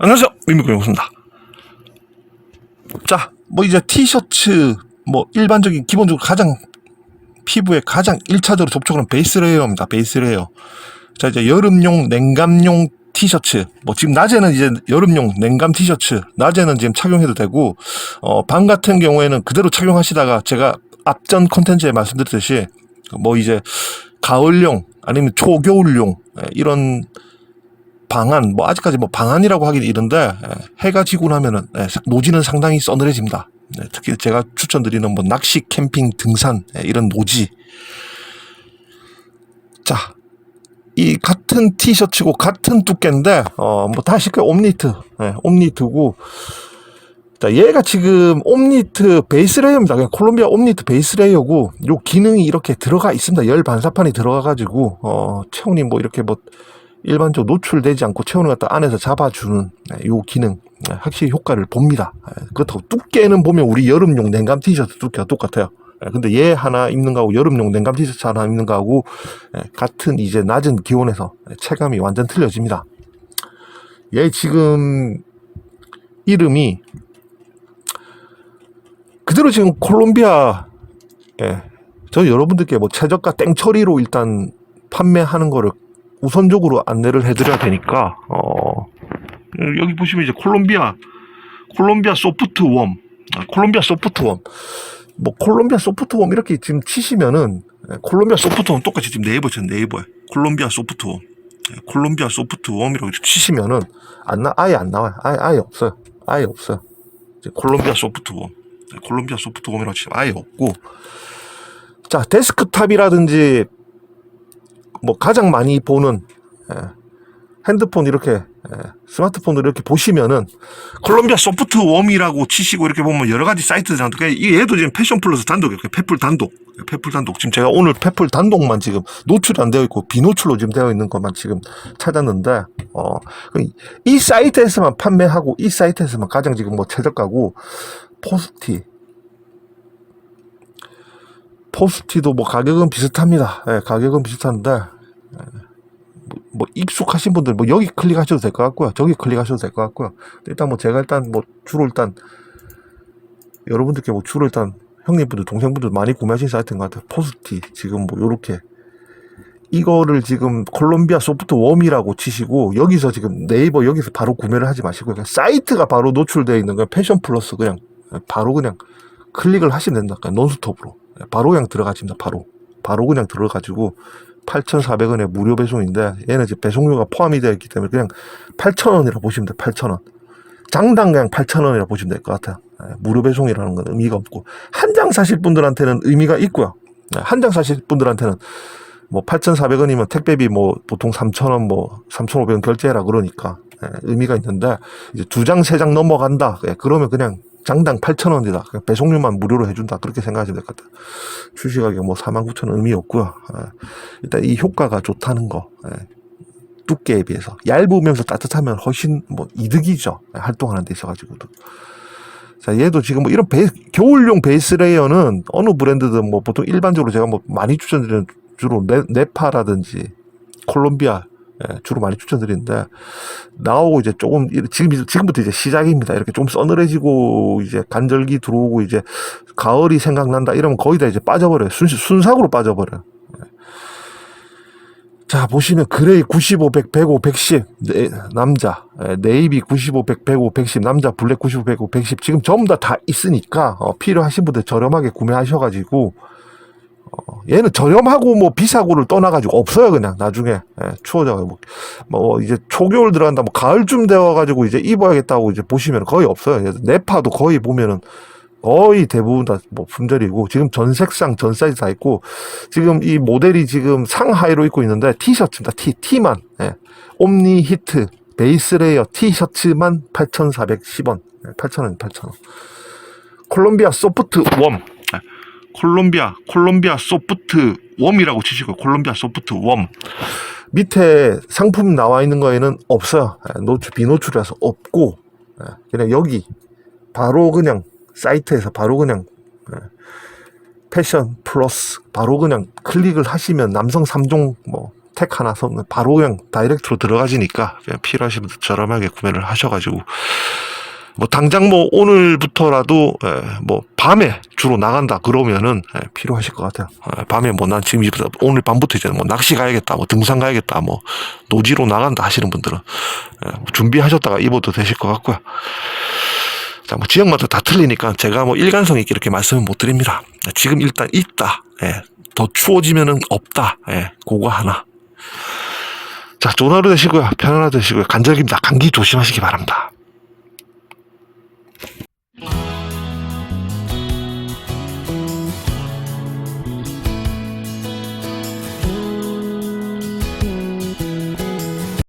안녕하세요. 민미구입니다. 자, 뭐 이제 티셔츠, 뭐 일반적인 기본적으로 가장 피부에 가장 1차적으로 접촉하는 베이스 레이어입니다. 베이스 레이어. 자, 이제 여름용 냉감용 티셔츠. 뭐 지금 낮에는 이제 여름용 냉감 티셔츠. 낮에는 지금 착용해도 되고, 어, 밤 같은 경우에는 그대로 착용하시다가 제가 앞전 콘텐츠에 말씀드렸듯이 뭐 이제 가을용 아니면 초겨울용 예, 이런 방안 뭐 아직까지 뭐 방안이라고 하긴 이른데 예, 해가 지고 나면은 예, 사- 노지는 상당히 서늘해집니다. 네, 특히 제가 추천드리는 뭐 낚시, 캠핑, 등산 예, 이런 노지. 자, 이 같은 티셔츠고 같은 두께인데 어 뭐 다시 그 옴니트, 예, 옴니트고. 자, 얘가 지금 옴니트 베이스 레이어입니다. 콜롬비아 옴니트 베이스 레이어고 요 기능이 이렇게 들어가 있습니다. 열 반사판이 들어가 가지고 어 체온이 뭐 이렇게 뭐 일반적으로 노출되지 않고 체온을 갖다 안에서 잡아주는 네, 요 기능 네, 확실히 효과를 봅니다. 네, 그렇다고 두께는 보면 우리 여름용 냉감 티셔츠 두께가 똑같아요. 네, 근데 얘 하나 입는 거하고 여름용 냉감 티셔츠 하나 입는 거하고 네, 같은 이제 낮은 기온에서 네, 체감이 완전 틀려집니다. 얘 지금 이름이 그대로 지금 콜롬비아 예, 저 여러분들께 뭐 최저가 땡처리로 일단 판매하는 거를 우선적으로 안내를 해드려야 되니까 어 여기 보시면 이제 콜롬비아 콜롬비아 소프트 웜. 아, 콜롬비아 소프트 웜 뭐 콜롬비아 소프트 웜 이렇게 지금 치시면은 예, 콜롬비아 소프트 웜 똑같이 지금 네이버 전 네이버에. 콜롬비아 소프트 웜. 예, 콜롬비아 소프트 웜이라고 이렇게 치시면은 안 나, 아예 안 나와요. 아예, 아예 없어요. 아예 없어요. 콜롬비아 소프트 웜. 예, 콜롬비아 소프트 웜이라고 치시면 아예 없고. 자 데스크탑이라든지 뭐 가장 많이 보는 예, 핸드폰 이렇게 예, 스마트폰을 이렇게 보시면은 콜롬비아 소프트 웜이라고 치시고 이렇게 보면 여러 가지 사이트들 한테 얘도 지금 패션 플러스 단독 이렇게 페플 단독. 페플 단독. 지금 제가 오늘 페플 단독만 지금 노출이 안 되어 있고 비노출로 지금 되어 있는 것만 지금 찾았는데 어이 사이트에서만 판매하고 이 사이트에서만 가장 지금 뭐 최저가고 포스티 포스티도 뭐 가격은 비슷합니다. 예, 가격은 비슷한데 예, 뭐, 뭐 익숙하신 분들 뭐 여기 클릭하셔도 될 것 같고요. 저기 클릭하셔도 될 것 같고요. 일단 뭐 제가 일단 뭐 주로 일단 여러분들께 뭐 주로 일단 형님분들 동생분들 많이 구매하신 사이트인 것 같아요. 포스티 지금 뭐 요렇게 이거를 지금 콜롬비아 소프트 웜이라고 치시고 여기서 지금 네이버 여기서 바로 구매를 하지 마시고 그냥 사이트가 바로 노출되어 있는 거 패션 플러스 그냥 바로 그냥 클릭을 하시면 된다. 그냥 논스톱으로 바로 그냥 들어가집니다. 바로 바로 그냥 들어가지고 8,400원에 무료 배송인데 얘는 이제 배송료가 포함이 되어 있기 때문에 그냥 8,000원이라 보시면 돼요. 8,000원. 장당 그냥 8,000원이라 보시면 될 것 같아요. 예, 무료 배송이라는 건 의미가 없고 한 장 사실 분들한테는 의미가 있고요. 예, 한장 사실 분들한테는 뭐 8,400원이면 택배비 뭐 보통 3,000원 뭐 3,500원 결제해라 그러니까 예, 의미가 있는데 이제 두 장 세 장 넘어간다. 예, 그러면 그냥 장당 8,000원이다. 그냥 배송료만 무료로 해준다. 그렇게 생각하시면 될 것 같아요. 출시 가격 뭐 49,000원 의미 없고요. 예, 일단 이 효과가 좋다는 거. 예, 두께에 비해서 얇으면서 따뜻하면 훨씬 뭐 이득이죠. 예, 활동하는 데 있어가지고도. 자, 얘도 지금 뭐 이런 베, 겨울용 베이스 레이어는 어느 브랜드든 뭐 보통 일반적으로 제가 뭐 많이 추천드리는 주로 네, 네파라든지 콜롬비아 예, 주로 많이 추천드리는데 나오고 이제 조금 이- 지금 지금부터 이제 시작입니다. 이렇게 좀 서늘해지고 이제 간절기 들어오고 이제 가을이 생각난다 이러면 거의 다 이제 빠져버려요. 순, 순삭으로 빠져버려요. 예. 자 보시면 그레이 95, 100, 105, 110 네, 남자 예, 네이비 95, 100, 105, 110 남자 블랙 95, 105, 110 지금 전부 다 다 있으니까 어, 필요하신 분들 저렴하게 구매하셔가지고 어, 얘는 저렴하고 뭐 비싸고를 떠나가지고 없어요 그냥. 나중에. 예, 추워져가지고. 뭐, 뭐 이제 초겨울 들어간다 뭐 가을쯤 되어가지고 이제 입어야겠다고 이제 보시면 거의 없어요. 네파도 거의 보면은 거의 대부분 다 뭐 품절이고 지금 전 색상 전 사이즈 다 있고 지금 이 모델이 지금 상하이로 입고 있는데 티셔츠입니다. 티 티만. 예. 옴니 히트 베이스 레이어 티셔츠만 8,410원. 8,000원 8,000원. 콜롬비아 소프트 웜 콜롬비아 콜롬비아 소프트 웜이라고 치시고 콜롬비아 소프트 웜. 밑에 상품 나와 있는 거에는 없어요. 예, 노출 비노출이라서 없고 예, 그냥 여기 바로 그냥 사이트에서 바로 그냥 예, 패션 플러스 바로 그냥 클릭을 하시면 남성 3종 뭐 택 하나 서 바로 그냥 다이렉트로 들어가지니까 그냥 필요하신 분들 저렴하게 구매를 하셔가지고 뭐 당장 뭐 오늘부터라도 예, 뭐 밤에 주로 나간다 그러면은 예, 필요하실 것 같아요. 예, 밤에 뭐 난 지금 이부터 오늘 밤부터 이제 뭐 낚시 가야겠다, 뭐 등산 가야겠다, 뭐 노지로 나간다 하시는 분들은 예, 뭐 준비하셨다가 입어도 되실 것 같고요. 자, 뭐 지역마다 다 틀리니까 제가 뭐 일관성 있게 이렇게 말씀은 못 드립니다. 지금 일단 있다. 예, 더 추워지면은 없다. 예, 그거 하나. 자, 좋은 하루 되시고요. 편안한 하루 되시고요. 간절기입니다. 감기 조심하시기 바랍니다.